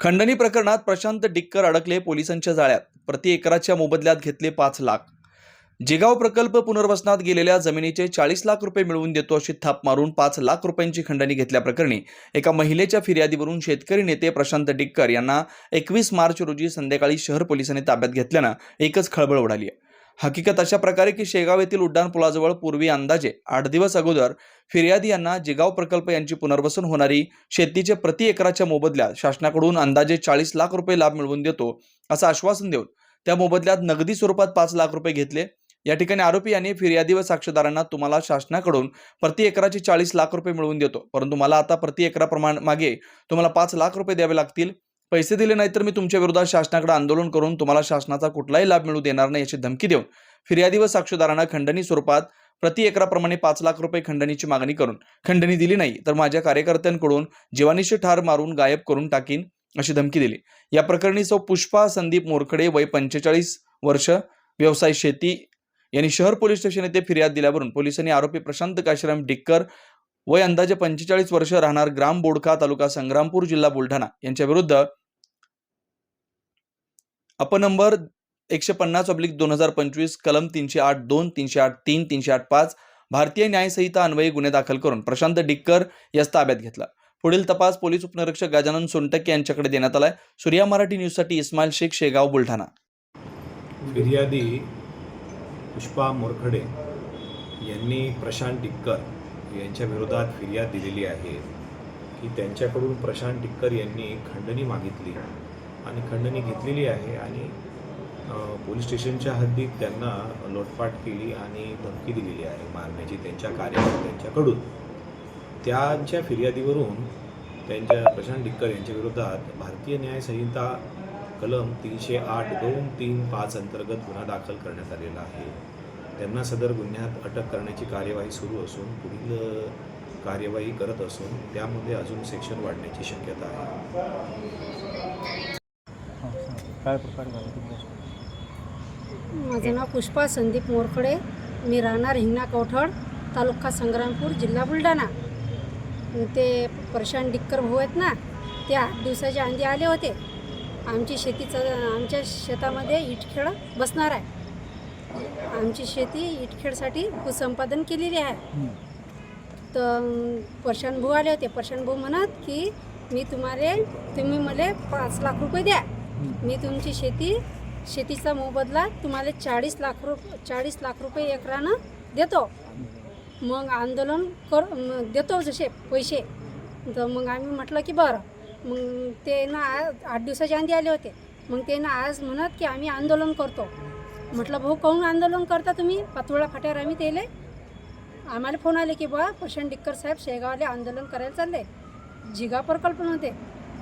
खंडणी प्रकरणात प्रशांत डिक्कर अडकले पोलिसांच्या जाळ्यात. प्रति एकराच्या मोबदल्यात घेतले पाच लाख. जिगाव प्रकल्प पुनर्वसनात गेलेल्या जमिनीचे चाळीस लाख रुपये मिळवून देतो अशी थाप मारून पाच लाख रुपयांची खंडणी घेतल्याप्रकरणी एका महिलेच्या फिर्यादीवरून शेतकरी नेते प्रशांत डिक्कर यांना एकवीस मार्च रोजी संध्याकाळी शहर पोलिसांनी ताब्यात घेतल्यानं एकच खळबळ उडाली आहे. हकीकत अशा प्रकारे की शेगाव येथील उड्डाण पुलाजवळ पूर्वी अंदाजे आठ दिवस अगोदर फिर्यादी यांना जिगाव प्रकल्प यांची पुनर्वसन होणारी शेतीचे प्रति एकराच्या मोबदल्यात शासनाकडून अंदाजे चाळीस लाख रुपये लाभ मिळवून देतो असं आश्वासन देऊन त्या मोबदल्यात नगदी स्वरूपात पाच लाख रुपये घेतले. या ठिकाणी आरोपी यांनी फिर्यादी व साक्षीदारांना तुम्हाला शासनाकडून प्रति एकराचे चाळीस लाख रुपये मिळवून देतो परंतु मला आता प्रति एकराप्रमाण मागे तुम्हाला पाच लाख रुपये द्यावे लागतील. पैसे दिले नाही तर मी तुमच्या विरोधात शासनाकडे आंदोलन करून तुम्हाला शासनाचा कुठलाही लाभ मिळू देणार नाही याची धमकी देऊन फिर्यादी व साक्षीदारांना खंडणी स्वरूपात प्रति एकराप्रमाणे पाच लाख रुपये खंडणीची मागणी करून खंडणी दिली नाही तर माझ्या कार्यकर्त्यांकडून जीवानिशी ठार मारून गायब करून टाकीन अशी धमकी दिली. या प्रकरणी सौ पुष्पा संदीप मोरखडे वय पंचेचाळीस वर्ष व्यवसाय शेती यांनी शहर पोलीस स्टेशन येथे फिर्याद दिल्यावरून पोलिसांनी आरोपी प्रशांत काशीराम डिक्कर वय अंदाजे पंचेचाळीस वर्ष राहणार ग्राम बोडखा तालुका संग्रामपूर जिल्हा बुलढाणा यांच्या विरुद्ध अपनंबर एकशे पन्नास ऑब्लिक दोन हजार पंचवीस कलम तीनशे आठ दोन तीनशे आठ तीन तीनशे आठ पाच भारतीय न्यायसंहिता अन्वयी गुन्हे दाखल करून प्रशांत डिक्कर यास ताब्यात घेतला. पुढील तपास पोलीस उपनिरीक्षक गजानन सोनटक्के यांच्याकडे देण्यात आलाय. सूर्या मराठी न्यूजसाठी इस्माईल शेख शेगाव बुलढाणा. फिर्यादी पुष्पा मोरखडे यांनी प्रशांत टिक्कर यांच्या विरोधात फिर्याद दिलेली आहे. की त्यांच्याकडून प्रशांत टिक्कर यांनी खंडणी मागितली. आणि खंडणी घेतलेली आहे आणि पोलीस स्टेशनच्या हद्दीत त्यांना लोटपाट केली आणि धमकी दिलेली आहे मारण्याची त्यांच्या कार्यकर्त्यांच्याकडून. त्यांच्या फिर्यादीवरून त्यांच्या प्रशांत डिक्कर यांच्या विरोधात भारतीय न्याय संहिता कलम तीनशे आठ दोन तीन पाच अंतर्गत गुन्हा दाखल करण्यात आलेला आहे. त्यांना सदर गुन्ह्यात अटक करण्याची कार्यवाही सुरू असून पुढील कार्यवाही करत असून त्यामध्ये अजून सेक्शन वाढण्याची शक्यता आहे. काय प्रकार झाला माझं नाव पुष्पा संदीप मोरखडे. मी राहणार हिंगणा कवठड तालुका संग्रामपूर जिल्हा बुलढाणा. ते प्रशांत डिक्कर भाऊ आहेत ना ते आठ दिवसाच्या आधी आले होते. आमची शेतीचं आमच्या शेतामध्ये इटखेळ बसणार आहे. आमची शेती इटखेळसाठी भूसंपादन केलेली आहे. तर प्रशांत भाऊ आले होते. प्रशांत भाऊ म्हणत की मी तुम्हाला तुम्ही मला पाच लाख रुपये द्या. मी तुमची शेती शेतीचा मोबदला तुम्हाला चाळीस लाख रुप चाळीस लाख रुपये एकरानं देतो. मग आंदोलन कर देतो जसे पैसे. तर मग आम्ही म्हटलं की बरं. मग ते ना आठ दिवसाच्या आधी आले होते. मग ते ना आज म्हणत की आम्ही आंदोलन करतो. म्हटलं भाऊ काहून आंदोलन करता तुम्ही? पातोळा फाट्यावर आम्ही तेले. आम्हाला फोन आले की बा प्रशांत डिक्कर साहेब शेगावले आंदोलन करायला चालले. जिगा प्रकल्पमध्ये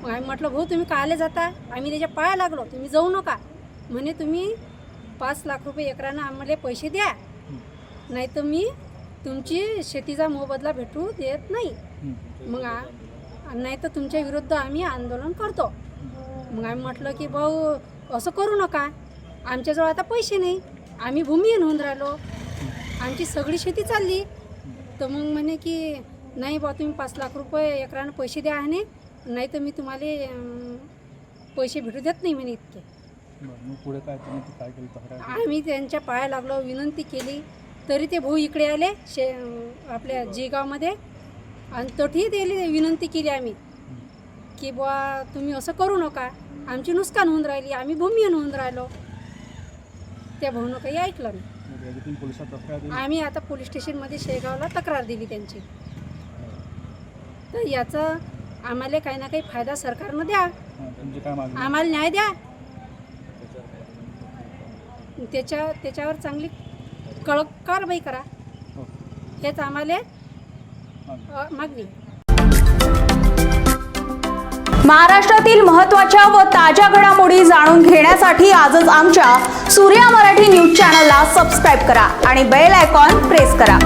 मग आम्ही म्हटलं भाऊ तुम्ही कायले जाता आम्ही त्याच्या पाया लागलो. तुम्ही जाऊ नका. म्हणे तुम्ही पाच लाख रुपये एकरानं आम्हाला पैसे द्या. नाही तर मी तुमची शेतीचा मोबदला भेटू देत नाही. मग नाही तर तुमच्या विरुद्ध आम्ही आंदोलन करतो. मग आम्ही म्हटलं की भाऊ असं करू नका. आमच्याजवळ आता पैसे नाही. आम्ही भूमिहीन होऊन राहिलो. आमची सगळी शेती चालली. तर मग म्हणे की नाही बा तुम्ही पाच लाख रुपये एकरानं पैसे द्या आणि नाही तर मी तुम्हाला अं, पैसे भेटू देत नाही म्हणे इतके. बरं, मग पुढे काय तुम्ही ते काय केलं तक्रार केली? आम्ही त्यांच्या पाया लागलो विनंती केली तरी ते भाऊ इकडे आले शे अं, आपल्या जेगावमध्ये. आणि तोही त्याला विनंती केली आम्ही की बुवा तुम्ही असं करू नका. आमची नुकसान होऊन राहिली आम्ही भूमिहीन होऊन राहिलो. त्या भाऊनं काही ऐकलं नाही. मग याची तुम्ही पोलिसात तक्रार दिली? आम्ही आता पोलीस स्टेशनमध्ये शेगावला तक्रार दिली त्यांची. तर याचा आम्हाला काही ना काही फायदा सरकारनं द्या. हां, तुमची काय मागणी? आम्हाला न्याय द्या. त्याच्या त्याच्यावर चांगली कळक कारवाई करा. हो. हेच आम्हाला. अ, मागणी. महाराष्ट्रातील महत्त्वाच्या व ताज्या घडामोडी जाणून घेण्यासाठी आजच आमच्या सूर्या मराठी न्यूज चॅनलला सबस्क्राईब करा आणि बेल आयकॉन प्रेस करा.